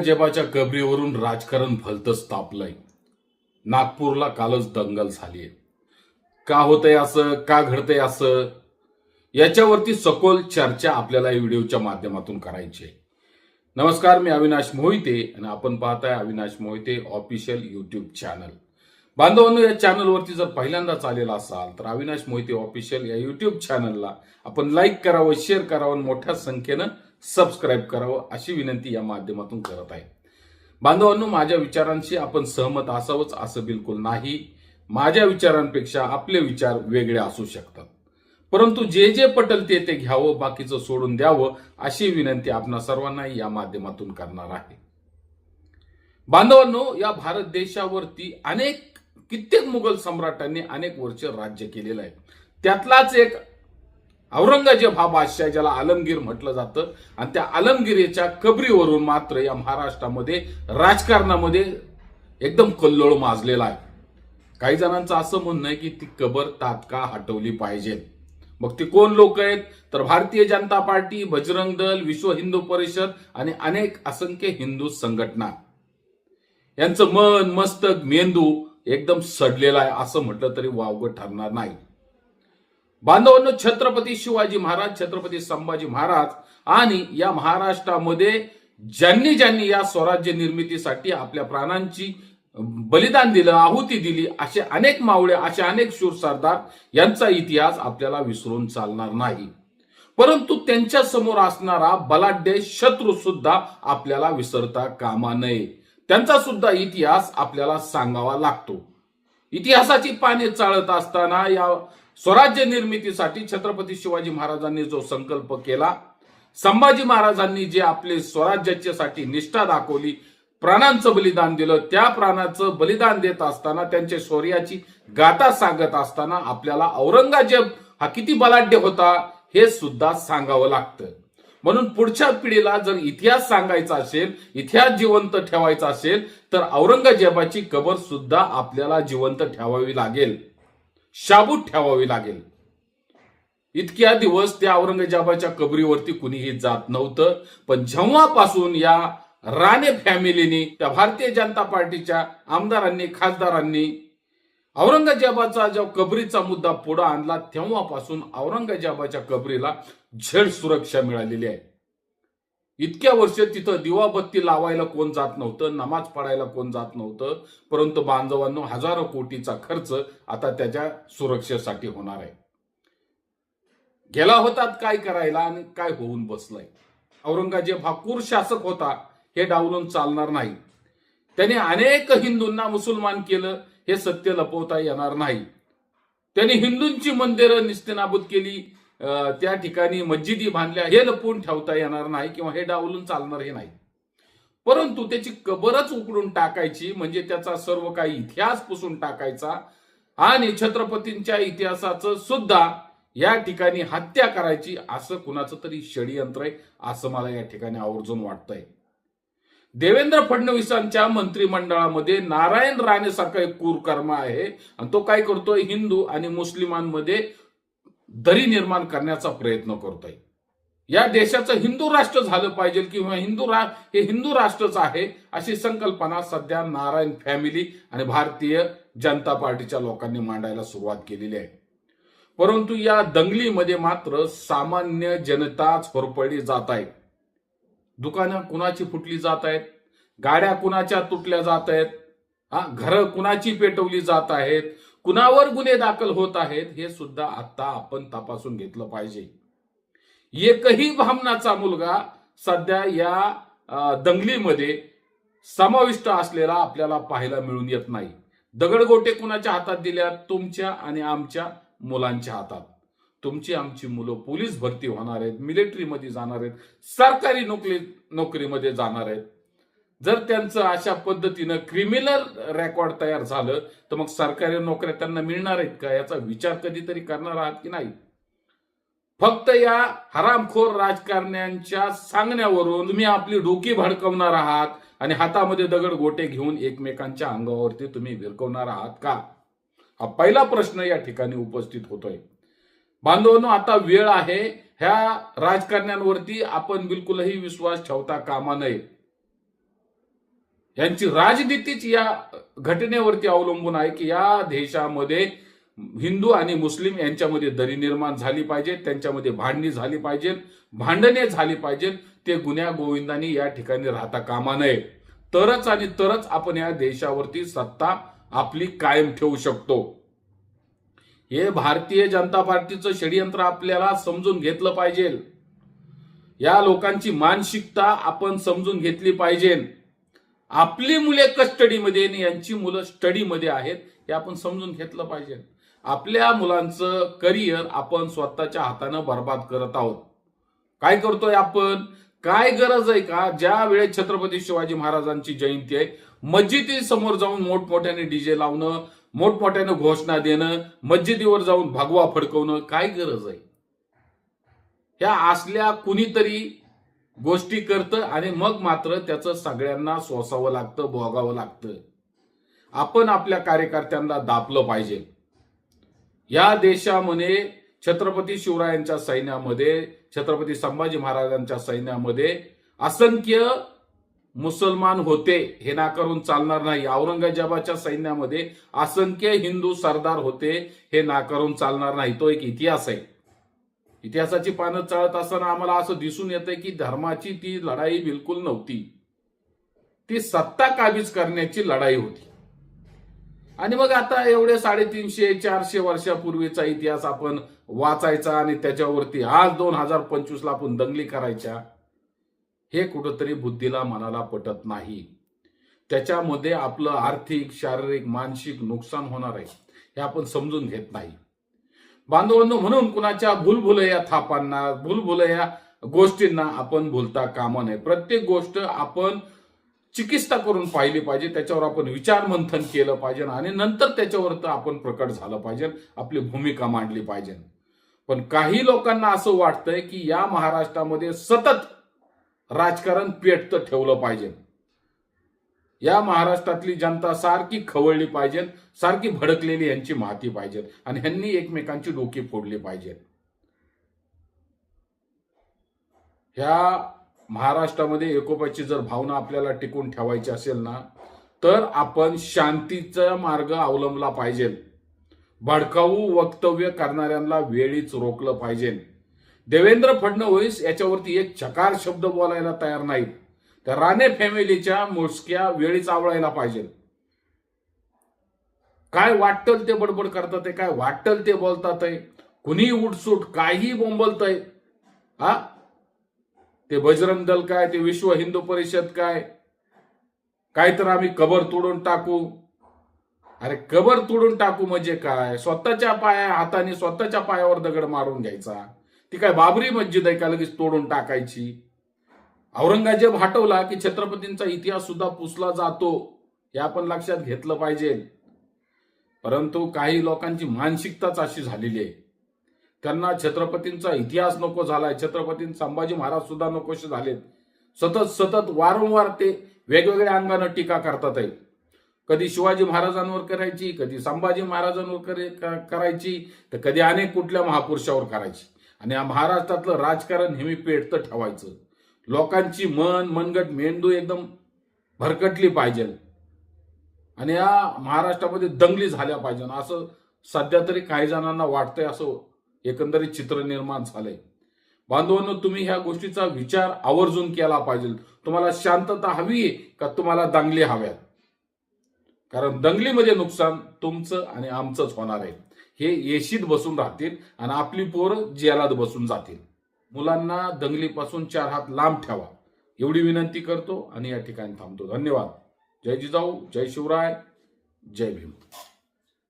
औरंगजेबाच्या कबरीवरून राजकारण भलतंच तापलंय. नागपूरला कालच दंगल झालीय. का होतंय असं? का घडतंय असं? याच्यावरती सखोल चर्चा आपल्याला या व्हिडिओच्या माध्यमातून करायची आहे. नमस्कार मी अविनाश मोहिते आणि आपण पाहताय Avinash Mohite official YouTube channel. बांधवांनो या चॅनलवरती जर पहिल्यांदाच आलेला असाल तर अविनाश मोहिते ऑफिशियल या युट्यूब चॅनलला आपण लाईक करावं शेअर करावं मोठ्या संख्येनं सबस्क्राईब करावं अशी विनंती या माध्यमातून करत आहे. बांधवांनो माझ्या विचारांशी आपण सहमत असावंच असं बिलकुल नाही. माझ्या विचारांपेक्षा आपले विचार वेगळे असू शकतात. परंतु जे जे पटल ते ते घ्यावं बाकीचं सोडून द्यावं अशी विनंती आपण सर्वांना या माध्यमातून करणार आहे. बांधवांनो या भारत देशावरती अनेक कित्येक मुघल सम्राटांनी अनेक वर्ष राज्य केलेलं आहे. त्यातलाच एक औरंगजेब हा बादशाह ज्याला आलमगीर म्हटलं जातं. आणि त्या आलमगिरीच्या कबरीवरून मात्र या महाराष्ट्रामध्ये राजकारणामध्ये एकदम कल्लोळ माजलेला आहे. काही जणांचं असं म्हणणं आहे की ती कबर तात्काळ हटवली पाहिजे. मग ते कोण लोक आहेत? तर भारतीय जनता पार्टी बजरंग दल विश्व हिंदू परिषद आणि अनेक असंख्य हिंदू संघटना. यांचं मन मस्तक मेंदू एकदम सडलेला आहे असं म्हटलं तरी वावगं ठरणार नाही. बांधवांनो छत्रपती शिवाजी महाराज छत्रपती संभाजी महाराज आणि या महाराष्ट्रामध्ये ज्यांनी ज्यांनी या स्वराज्य निर्मितीसाठी आपल्या प्राणांची बलिदान दिलं आहुती दिली असे अनेक मावळे असे अनेक शूर सरदार यांचा इतिहास आपल्याला विसरून चालणार नाही. परंतु त्यांच्यासमोर असणारा बलाढ्य शत्रू सुद्धा आपल्याला विसरता कामा नये. त्यांचा सुद्धा इतिहास आपल्याला सांगावा लागतो. इतिहासाची पाने चाळत असताना या स्वराज्य निर्मितीसाठी छत्रपती शिवाजी महाराजांनी जो संकल्प केला संभाजी महाराजांनी जे आपले स्वराज्याच्यासाठी निष्ठा दाखवली प्राणांचं बलिदान दिलं त्या प्राणाचं बलिदान देत असताना त्यांच्या शौर्याची गाथा सांगत असताना आपल्याला औरंगजेब हा किती बलाढ्य होता हे सुद्धा सांगावं लागतं. म्हणून पुढच्या पिढीला जर इतिहास सांगायचा असेल इतिहास जिवंत ठेवायचा असेल तर औरंगजेबाची कबर सुद्धा आपल्याला जिवंत ठेवावी लागेल. शाबूत ठेवावी लागेल. इतक्या दिवस त्या औरंगजेबाच्या कबरीवरती कुणीही जात नव्हतं पण जेव्हापासून या राणे फॅमिलीनी त्या भारतीय जनता पार्टीच्या आमदारांनी खासदारांनी औरंगजेबाचा जो कबरीचा मुद्दा पुढे आणला तेव्हापासून औरंगजेबाच्या कबरीला झेड सुरक्षा मिळालेली आहे. इतक्या वर्ष तिथं दिवाबत्ती लावायला कोण जात नव्हतं नमाज पडायला कोण जात नव्हतं परंतु बांधवांनो हजारो कोटीचा खर्च आता त्याच्या सुरक्षेसाठी होणार आहे. गेला होतात काय करायला आणि काय होऊन बसलंय. औरंगजेब हा क्रूर शासक होता हे डावलून चालणार नाही. त्याने अनेक हिंदूंना मुसलमान केलं हे सत्य लपवता येणार नाही. त्यांनी हिंदूंची मंदिरं निस्तेनाबूत केली त्या ठिकाणी मस्जिदी बांधल्या हे लपवून ठेवता येणार नाही किंवा हे डावलून चालणार हे नाही. परंतु त्याची कबरच उकडून टाकायची म्हणजे त्याचा सर्व काही इतिहास पुसून टाकायचा आणि छत्रपतींच्या इतिहासाचं सुद्धा या ठिकाणी हत्या करायची असं कुणाचं तरी षडयंत्र आहे असं मला या ठिकाणी आवर्जून वाटतंय. देवेंद्र फडणवीसांच्या मंत्रिमंडळामध्ये नारायण राणे सारखा एक कुरकर्मा आहे आणि तो काय करतोय? हिंदू आणि मुस्लिमांमध्ये दरी निर्माण करण्याचा प्रयत्न करतोय. या देशाचं हिंदू राष्ट्र झालं पाहिजे किंवा हिंदू रा हे हिंदू राष्ट्रच आहे अशी संकल्पना सध्या नारायण फॅमिली आणि भारतीय जनता पार्टीच्या लोकांनी मांडायला सुरुवात केलेली आहे. परंतु या दंगलीमध्ये मात्र सामान्य जनताच होरपळली जात आहे. दुकानं कुणाची फुटली जात आहेत? गाड्या कुणाच्या तुटल्या जात आहेत? हा घरं कुणाची पेटवली जात आहेत? कुणावर गुन्हे दाखल होत आहेत हे सुद्धा आता आपण तपासून घेतलं पाहिजे. एकही भामनाचा मुलगा सध्या या दंगलीमध्ये समाविष्ट असलेला आपल्याला पाहायला मिळून येत नाही. दगडगोटे कुणाच्या हातात दिल्या? तुमच्या आणि आमच्या मुलांच्या हातात. तुमची आमची मुलं पोलीस भरती होणार आहेत मिलिटरीमध्ये जाणार आहेत सरकारी नोकरी नोकरीमध्ये जाणार आहेत. जर त्यांचं अशा पद्धतीनं क्रिमिनल रेकॉर्ड तयार झालं तर मग सरकारी नोकऱ्या त्यांना मिळणार आहेत का? याचा विचार कधीतरी करणार आहात की नाही? फक्त या हरामखोर राजकारण्यांच्या सांगण्यावरून तुम्ही आपली डोकी भडकवणार आहात आणि हातामध्ये दगड गोटे घेऊन एकमेकांच्या अंगावरती तुम्ही विरकवणार आहात का? हा पहिला प्रश्न या ठिकाणी उपस्थित होतोय. बांधवांनो आता वेळ आहे. ह्या राजकारण्यांवरती आपण बिलकुलही विश्वास ठेवता कामा नये. यांची राजनीतीच या घटनेवरती अवलंबून आहे की या देशामध्ये हिंदू आणि मुस्लिम यांच्यामध्ये दरी निर्माण झाली पाहिजे त्यांच्यामध्ये भांडणी झाली पाहिजेत भांडणे झाली पाहिजेत ते गुन्ह्या गोविंदांनी या ठिकाणी राहता कामा नये. तरच आणि तरच आपण या देशावरती सत्ता आपली कायम ठेवू शकतो. हे भारतीय जनता पार्टीचं षडयंत्र आपल्याला समजून घेतलं पाहिजे. या लोकांची मानसिकता आपण समजून घेतली पाहिजे. आपली मुले कस्टडीमध्ये आणि यांची मुलं स्टडीमध्ये आहेत हे आपण समजून घेतलं पाहिजे. आपल्या मुलांचं करिअर आपण स्वतःच्या हातानं बर्बाद करत आहोत. काय करतोय आपण? काय गरज आहे का? ज्या वेळेस छत्रपती शिवाजी महाराजांची जयंती आहे मस्जिदी समोर जाऊन मोठमोठ्याने डीजे लावणं मोठमोठ्याने घोषणा देणं मस्जिदीवर जाऊन भगवा फडकवणं काय गरज आहे? ह्या असल्या कुणीतरी गोष्टी करतं आणि मग मात्र त्याचं सगळ्यांना सोसावं लागतं भोगावं लागतं. आपण आपल्या कार्यकर्त्यांना दापलं पाहिजे. या देशामध्ये छत्रपती शिवरायांच्या सैन्यामध्ये छत्रपती संभाजी महाराजांच्या सैन्यामध्ये असंख्य मुसलमान होते. हे नाकारून चालणार नाही. औरंगजेबाच्या सैन्यामध्ये असंख्य हिंदू सरदार होते. हे नाकारून चालणार नाही. तो एक इतिहास आहे. इतिहासाची पानं चाळत असताना आम्हाला असं दिसून येतंय की धर्माची ती लढाई बिलकुल नव्हती. ती सत्ता काबीज करण्याची लढाई होती. आणि मग आता एवढे साडेतीनशे चारशे वर्षापूर्वीचा इतिहास आपण वाचायचा आणि त्याच्यावरती आज दोन हजार पंचवीसला आपण दंगली करायच्या हे कुठंतरी बुद्धीला मनाला पटत नाही. त्याच्यामध्ये आपलं आर्थिक शारीरिक मानसिक नुकसान होणार आहे हे आपण समजून घेत नाही. बांधवांनो म्हणून कुणाच्या भूलभुलया थापांना भूलभुलया गोष्टींना आपण भूलता कामा नये. प्रत्येक गोष्ट आपण चिकित्सा करून पाहिली पाहिजे त्याच्यावर आपण विचार मंथन केलं पाहिजे आणि नंतर त्याच्यावर तर आपण प्रकट झालं पाहिजे आपली भूमिका मांडली पाहिजे. पण काही लोकांना असं वाटतंय की या महाराष्ट्रामध्ये सतत राजकारण पेटतं ठेवलं पाहिजे. या महाराष्ट्रातली जनता सारखी खवळली पाहिजे सारखी भडकलेली यांची माती पाहिजे आणि ह्यांनी एकमेकांची डोकी फोडली पाहिजेत. ह्या महाराष्ट्रामध्ये एकोप्याची जर भावना आपल्याला टिकून ठेवायची असेल ना तर आपण शांतीचा मार्ग अवलंबला पाहिजे. भडकाऊ वक्तव्य करणाऱ्यांना वेळीच रोखलं पाहिजे. देवेंद्र फडणवीस याच्यावरती एक चकार शब्द बोलायला तयार नाहीत. तर राणे फॅमिलीच्या मोजक्या वेळीच आवळायला पाहिजे. काय वाटतं ते बडबड करतात आहे काय वाटल ते बोलतात आहे कुणी उठसूट काही बोंबलतय. हा? ते बजरंग दल काय ते विश्व हिंदू परिषद काय? काय तर आम्ही कबर तोडून टाकू. अरे कबर तोडून टाकू म्हणजे काय? स्वतःच्या पाया हाताने स्वतःच्या पायावर दगड मारून घ्यायचा. ती काय बाबरी मस्जिद आहे का लगेच तोडून टाकायची? औरंगजेब हटवला की छत्रपतींचा इतिहास सुद्धा पुसला जातो हे आपण लक्षात घेतलं पाहिजे. परंतु काही लोकांची मानसिकताच अशी झालेली आहे. त्यांना छत्रपतींचा इतिहास नको झालाय छत्रपती संभाजी महाराज सुद्धा नकोसे झालेत. सतत सतत वारंवार ते वेगवेगळ्या अंगानं टीका करतात आहे. कधी शिवाजी महाराजांवर करायची कधी संभाजी महाराजांवर करायची तर कधी अनेक कुठल्या महापुरुषावर करायची. आणि या महाराष्ट्रातलं राजकारण नेहमी पेटतं ठेवायचं. लोकांची मन मनगट मेंदू एकदम भरकटली पाहिजे. आणि या महाराष्ट्रामध्ये दंगली झाल्या पाहिजे. असं सध्या तरी काही जणांना वाटतंय असं एकंदरीत चित्र निर्माण झालंय. बांधवांनो तुम्ही ह्या गोष्टीचा विचार आवर्जून केला पाहिजे. तुम्हाला शांतता हवी आहे का तुम्हाला दंगली हव्यात? कारण दंगलीमध्ये नुकसान तुमचं आणि आमचंच होणार आहे. हे येशीत बसून राहतील आणि आपली पोरं जेलात बसून जातील. मुलांना दंगलीपासून चार हात लांब ठेवा. एवढी विनंती करतो आणि या ठिकाणी थांबतो. धन्यवाद. जय जिजाऊ जय शिवराय जय भीम.